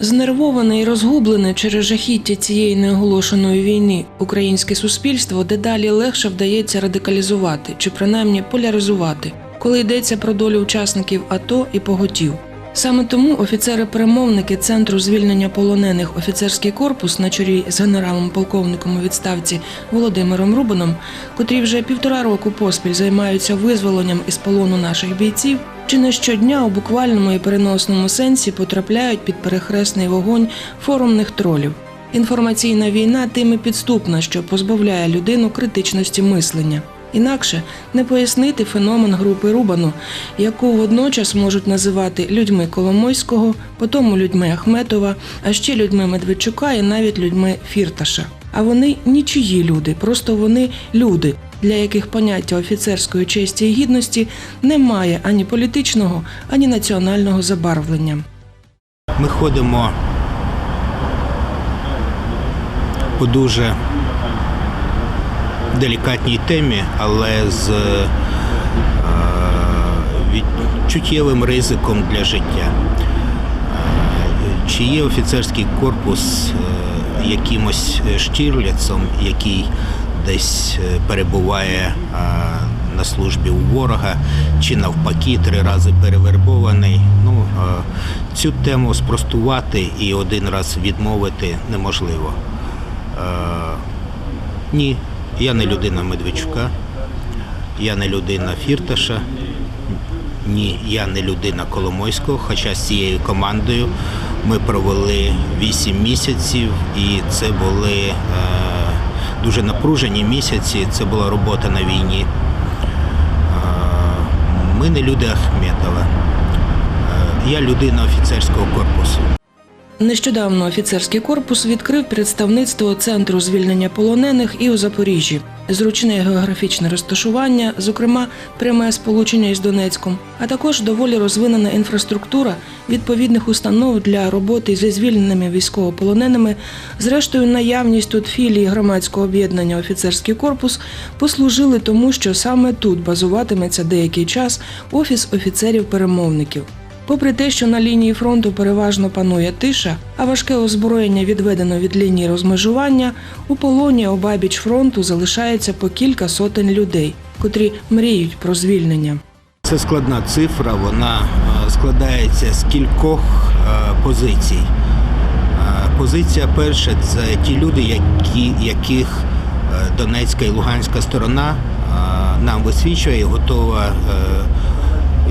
Занервоване і розгублене через жахіття цієї неоголошеної війни українське суспільство дедалі легше вдається радикалізувати чи принаймні поляризувати, коли йдеться про долю учасників АТО і поготів. Саме тому офіцери-перемовники Центру звільнення полонених офіцерський корпус на чолі з генералом-полковником у відставці Володимиром Рубаном, котрі вже півтора року поспіль займаються визволенням із полону наших бійців, чи не щодня у буквальному і переносному сенсі потрапляють під перехресний вогонь форумних тролів. Інформаційна війна тим і підступна, що позбавляє людину критичності мислення. Інакше не пояснити феномен групи Рубану, яку водночас можуть називати людьми Коломойського, потім людьми Ахметова, а ще людьми Медведчука і навіть людьми Фірташа. А вони нічиї люди, просто вони люди, для яких поняття офіцерської честі і гідності не має ані політичного, ані національного забарвлення. Ми ходимо по дуже делікатній темі, але з е, відчуттєвим ризиком для життя. Е, Чи є офіцерський корпус е, якимось штірліцем, який десь е, перебуває е, на службі у ворога, чи навпаки три рази перевербований. Ну, е, цю тему спростувати і один раз відмовити неможливо. Ні, я не людина Медведчука, я не людина Фірташа, ні, я не людина Коломойського, хоча з цією командою ми провели 8 місяців, і це були дуже напружені місяці. Це була робота на війні. Ми не люди Ахметова. Я людина офіцерського корпусу. Нещодавно офіцерський корпус відкрив представництво центру звільнення полонених і у Запоріжжі. Зручне географічне розташування, зокрема пряме сполучення із Донецьком, а також доволі розвинена інфраструктура відповідних установ для роботи зі звільненими військовополоненими. Зрештою, наявність тут філії громадського об'єднання Офіцерський корпус послужили тому, що саме тут базуватиметься деякий час офіс офіцерів-перемовників. Попри те, що на лінії фронту переважно панує тиша, а важке озброєння відведено від лінії розмежування, у полоні обабіч фронту залишається по кілька сотень людей, котрі мріють про звільнення. Це складна цифра, вона е, складається з кількох е, позицій. Е, Позиція перша це ті люди, які, яких Донецька і Луганська сторона нам висвічує і готова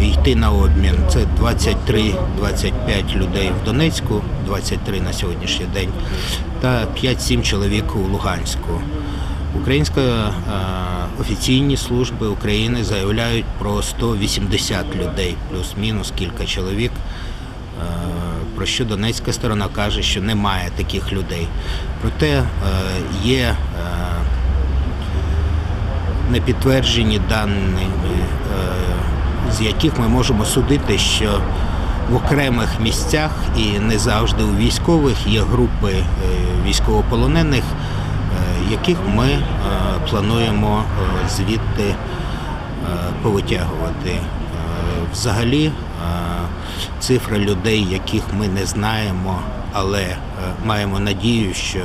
йти на обмін. Це 23-25 людей в Донецьку, 23 на сьогоднішній день, та 5-7 чоловік у Луганську. Українська е, офіційні служби України заявляють про 180 людей, плюс-мінус кілька чоловік. е, Про що Донецька сторона каже, що немає таких людей. Проте е, є непідтверджені дані, з яких ми можемо судити, що в окремих місцях і не завжди у військових є групи е, військовополонених, е, яких ми е, плануємо звідти повитягувати. Взагалі цифра людей, яких ми не знаємо, але маємо надію, що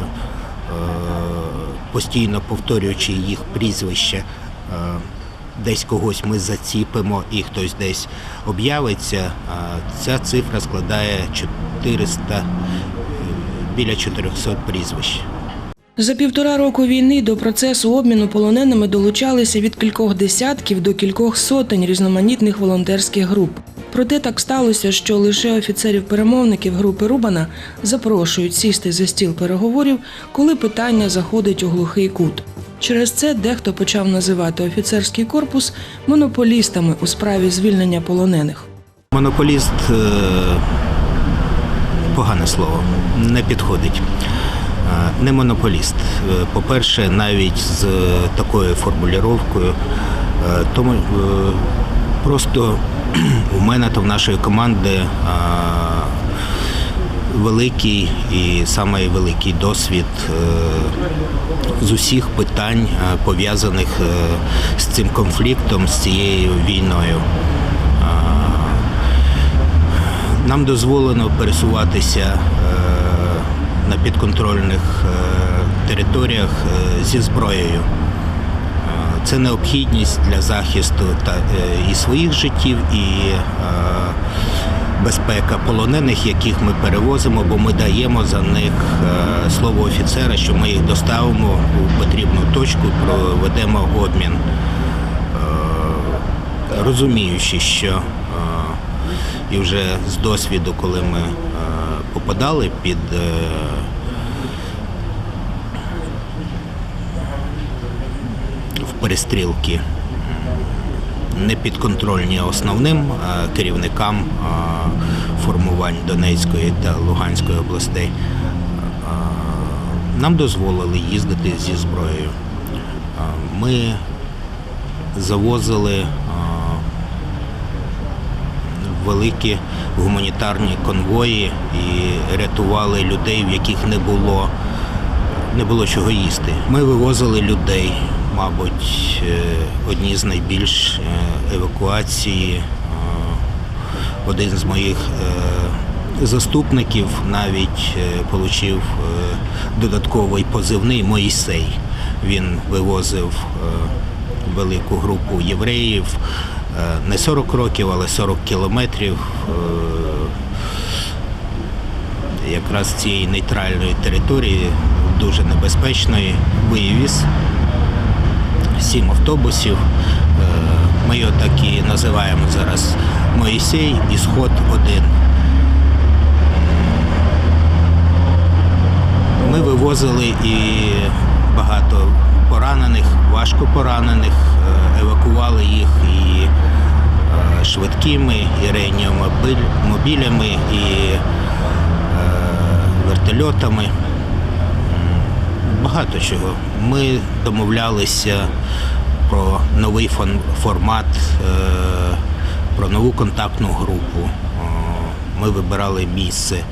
постійно повторюючи їх прізвище, десь когось ми заціпимо і хтось десь об'явиться. Ця цифра складає 400, е, біля 400 прізвищ. За півтора року війни до процесу обміну полоненими долучалися від кількох десятків до кількох сотень різноманітних волонтерських груп. Проте так сталося, що лише офіцерів-перемовників групи Рубана запрошують сісти за стіл переговорів, коли питання заходить у глухий кут. Через це дехто почав називати офіцерський корпус монополістами у справі звільнення полонених. Монополіст е, погане слово, не підходить. Е, Не монополіст. Е, По-перше, навіть з такою формулюванням, тому просто у мене та в нашої команди е, великий і самий великий досвід е, з усіх питань, е, пов'язаних з цим конфліктом, з цією війною. Нам дозволено пересуватися на підконтрольних територіях зі зброєю. Це необхідність для захисту та, е, і своїх життів, і е, безпека полонених, яких ми перевозимо, бо ми даємо за них е, слово офіцера, що ми їх доставимо у потрібну точку, проведемо обмін, розуміючи, що і вже з досвіду, коли ми попадали під е, в перестрілки не підконтрольні основним е, керівникам е, формувань Донецької та Луганської областей. Е, Нам дозволили їздити зі зброєю. Ми завозили великі гуманітарні конвої і рятували людей, в яких не було, не було чого їсти. Ми вивозили людей, мабуть, е, одні з найбільш е, евакуації. Е, Один з моїх заступників навіть отримав додатковий позивний Моїсей. Він вивозив велику групу євреїв не 40 років, але 40 кілометрів якраз цієї нейтральної території, дуже небезпечної, вивіз сім автобусів. Е, Ми його так і називаємо зараз Моїсей і сход один. Ми вивозили і багато поранених, важко поранених, е, евакували їх і е, швидкими, і реанімобілями, і вертольотами. Багато чого. Ми домовлялися про новий формат, е, про нову контактну групу. Ми вибирали місце, е,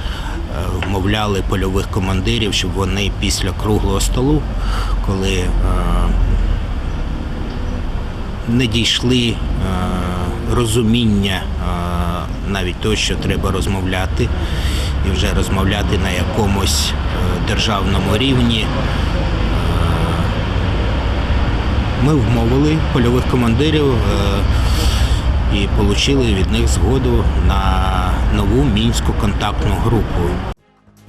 вмовляли польових командирів, щоб вони після круглого столу, коли е, не дійшли е, розуміння е, навіть того, що треба розмовляти, і вже розмовляти на якомусь е, державному рівні. Ми вмовили польових командирів і отримали від них згоду на нову мінську контактну групу.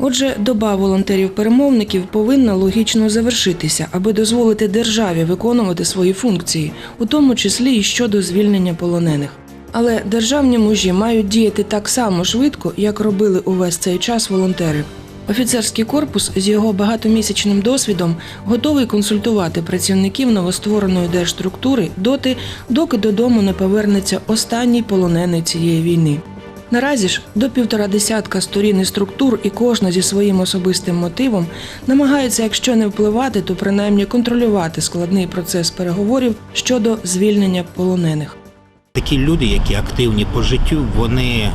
Отже, доба волонтерів-перемовників повинна логічно завершитися, аби дозволити державі виконувати свої функції, у тому числі і щодо звільнення полонених. Але державні мужі мають діяти так само швидко, як робили увесь цей час волонтери. Офіцерський корпус з його багатомісячним досвідом готовий консультувати працівників новоствореної держструктури доти, доки додому не повернеться останній полонений цієї війни. Наразі ж до півтора десятка сторін і структур, і кожна зі своїм особистим мотивом намагається, якщо не впливати, то принаймні контролювати складний процес переговорів щодо звільнення полонених. Такі люди, які активні по життю, вони е,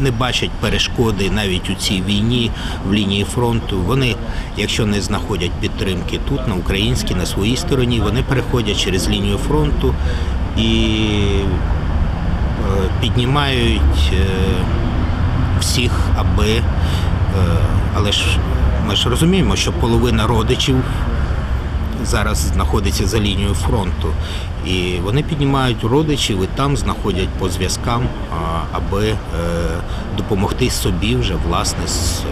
не бачать перешкоди навіть у цій війні в лінії фронту. Вони, якщо не знаходять підтримки тут, на українській, на своїй стороні, вони переходять через лінію фронту і піднімають е, всіх, аби. е, Але ж ми ж розуміємо, що половина родичів зараз знаходиться за лінією фронту. І вони піднімають родичів і там знаходять по зв'язкам, аби е, допомогти собі вже власне з, е,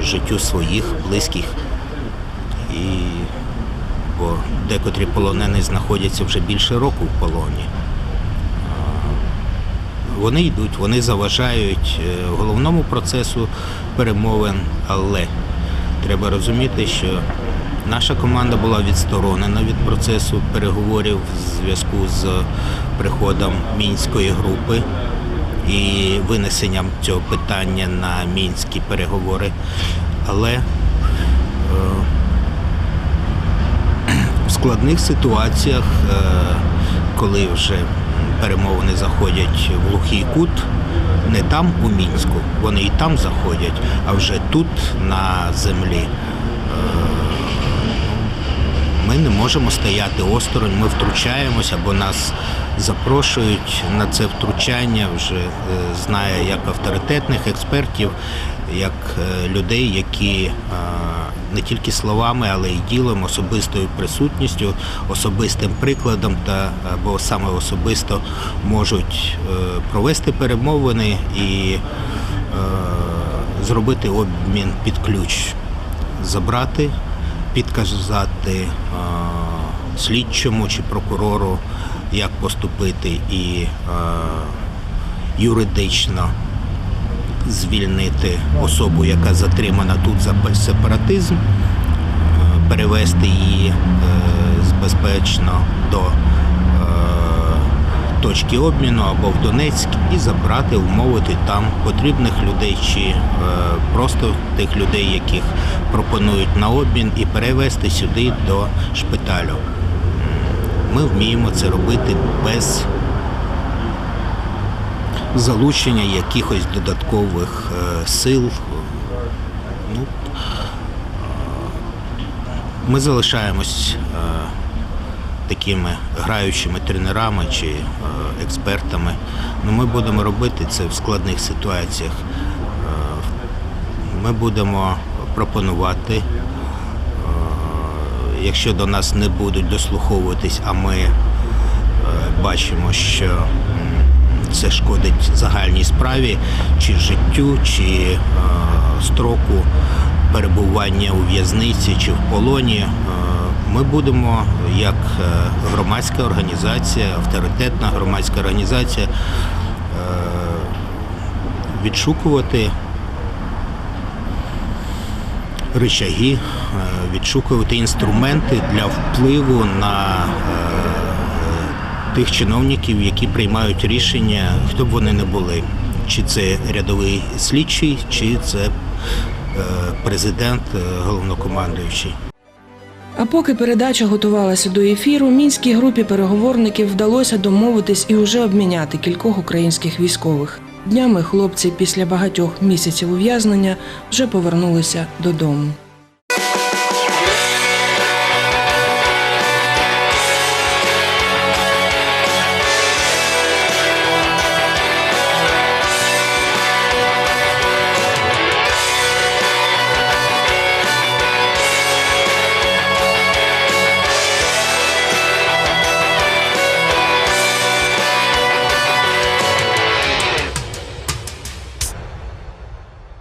е, життю своїх близьких. І бо декотрі полонені знаходяться вже більше року в полоні. Вони йдуть, вони заважають е, головному процесу перемовин, але треба розуміти, що наша команда була відсторонена від процесу переговорів в зв'язку з приходом мінської групи і винесенням цього питання на мінські переговори. Але е, в складних ситуаціях, е, коли вже перемовини заходять в глухий кут, не там у мінську, вони і там заходять, а вже тут на землі. е, Ми не можемо стояти осторонь, ми втручаємося, бо нас запрошують на це втручання, вже е, знає як авторитетних експертів, як е, людей, які е, не тільки словами, але й ділом, особистою присутністю, особистим прикладом та або саме особисто можуть е, провести перемовини і зробити обмін під ключ, забрати, підказати слідчому чи прокурору, як поступити і юридично звільнити особу, яка затримана тут за сепаратизм, е, перевести її е, безпечно до е, точки обміну або в Донецьк і забрати, умовити там потрібних людей чи просто тих людей, яких пропонують на обмін, і перевести сюди до шпиталю. Ми вміємо це робити без залучення якихось додаткових е, сил. Ну, ми залишаємось е, такими граючими тренерами чи е, експертами. Ну, ми будемо робити це в складних ситуаціях. Ми будемо пропонувати, якщо до нас не будуть дослуховуватись, а ми бачимо, що це шкодить загальній справі, чи життю, чи е, строку перебування у в'язниці чи в полоні. Е, Ми будемо як е, громадська організація, авторитетна громадська організація відшукувати рычаги, е, відшукувати інструменти для впливу на тих чиновників, які приймають рішення, хто б вони не були. Чи це рядовий слідчий, чи це е, президент, е, головнокомандуючий. А поки передача готувалася до ефіру, мінській групі переговорників вдалося домовитись і уже обміняти кількох українських військових. Днями хлопці після багатьох місяців ув'язнення вже повернулися додому.